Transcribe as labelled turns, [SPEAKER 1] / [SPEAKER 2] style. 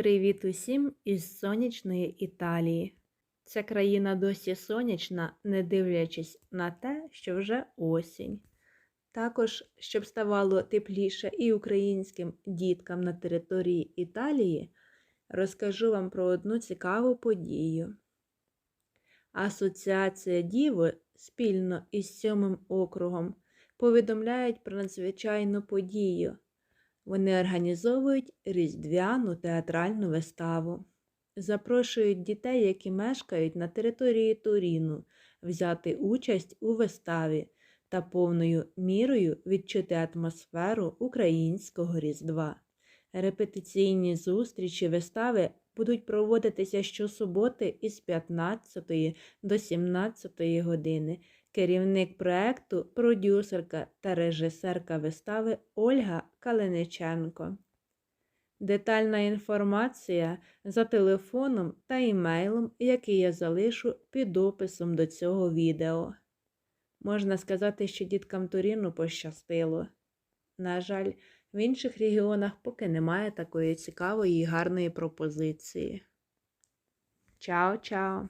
[SPEAKER 1] Привіт усім із сонячної Італії. Ця країна досі сонячна, не дивлячись на те, що вже осінь. Також, щоб ставало тепліше і українським діткам на території Італії, розкажу вам про одну цікаву подію. Асоціація Діви спільно із сьомим округом повідомляють про надзвичайну подію. Вони організовують різдвяну театральну виставу. Запрошують дітей, які мешкають на території Туріну, взяти участь у виставі та повною мірою відчути атмосферу українського Різдва. Репетиційні зустрічі вистави будуть проводитися щосуботи із 15 до 17 години. Керівник проекту, продюсерка та режисерка вистави Ольга Калиниченко. Детальна інформація за телефоном та імейлом, який я залишу під описом до цього відео. Можна сказати, що діткам Туріну пощастило. На жаль, в інших регіонах поки немає такої цікавої і гарної пропозиції. Чао-чао!